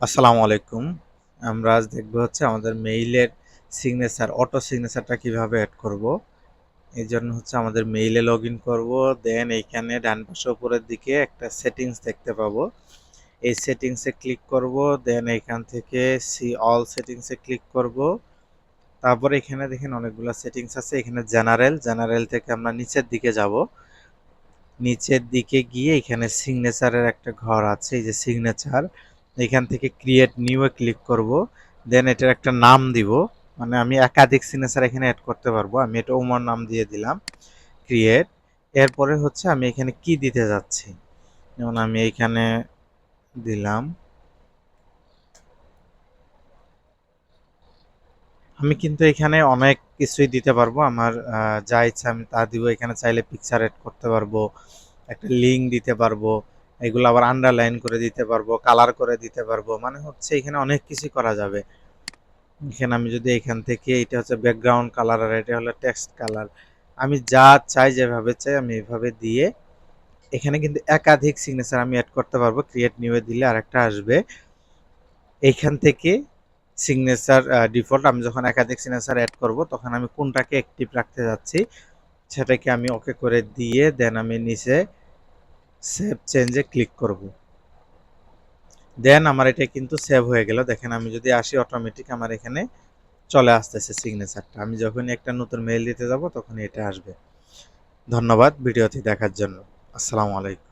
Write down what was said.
আসসালামু আলাইকুম। আমরা আজ দেখব হচ্ছে আমাদের মেইলের সিগনেচার অটো সিগনেচারটা কীভাবে অ্যাড করব। এই জন্য হচ্ছে আমাদের মেইলে লগ ইন করব দেন এইখানে ডান পাশে উপরের দিকে একটা সেটিংস দেখতে পাবো। এই সেটিংসে ক্লিক করব দেন এইখান থেকে সি অল সেটিংসে ক্লিক করব। তারপর এখানে দেখেন অনেকগুলো সেটিংস আছে, এখানে জেনারেল জেনারেল থেকে আমরা নিচের দিকে যাব। নিচের দিকে গিয়ে এখানে সিগনেচারের একটা ঘর আছে, এই যে সিগনেচার এখান থেকে ক্রিয়েট নিউ এ ক্লিক করব দেন এটার একটা নাম দিব। মানে আমি একাধিক সিগনেচার এখানে অ্যাড করতে পারব। আমি এটা ওমর নাম দিয়ে দিলাম ক্রিয়েট এরপরে হচ্ছে আমি এখানে কি দিতে যাচ্ছি? যেমন আমি এখানে দিলাম, আমি কিন্তু এখানে অনেক কিছুই দিতে পারব। আমার যা ইচ্ছা আমি তা দিব। এখানে চাইলে পিকচার এড করতে পারব, একটা লিঙ্ক দিতে পারব। এগুলো আবার আন্ডারলাইন করে দিতে পারব কালার করে দিতে পারব মানে হচ্ছে এখানে অনেক কিছু করা যাবে। এখানে আমি যদি এখান থেকে, এটা হচ্ছে ব্যাকগ্রাউন্ড কালার আর এটা হলো টেক্সট কালার আমি যা চাই যেভাবে চাই আমি এভাবে দিয়ে, এখানে কিন্তু একাধিক সিগনেচার আমি অ্যাড করতে পারব। ক্রিয়েট নিউয়ে দিলে আরেকটা আসবে। এইখান থেকে সিগনেচার ডিফল্ট আমি যখন একাধিক সিগনেচার অ্যাড করব, তখন আমি কোনটাকে অ্যাক্টিভ রাখতে যাচ্ছি, সেটাকে আমি ওকে করে দিয়ে দেন আমি নিচে সেভ চেঞ্জে ক্লিক করব। দেন আমার এটা কিন্তু সেভ হয়ে গেল। দেখেন আমি যদি আসি অটোমেটিক আমার এখানে চলে আসতেছে সিগনেচারটা আমি যখনই একটা নতুন মেইল দিতে যাব তখন এটা আসবে। ধন্যবাদ ভিডিওটি দেখার জন্য। আসসালামু আলাইকুম।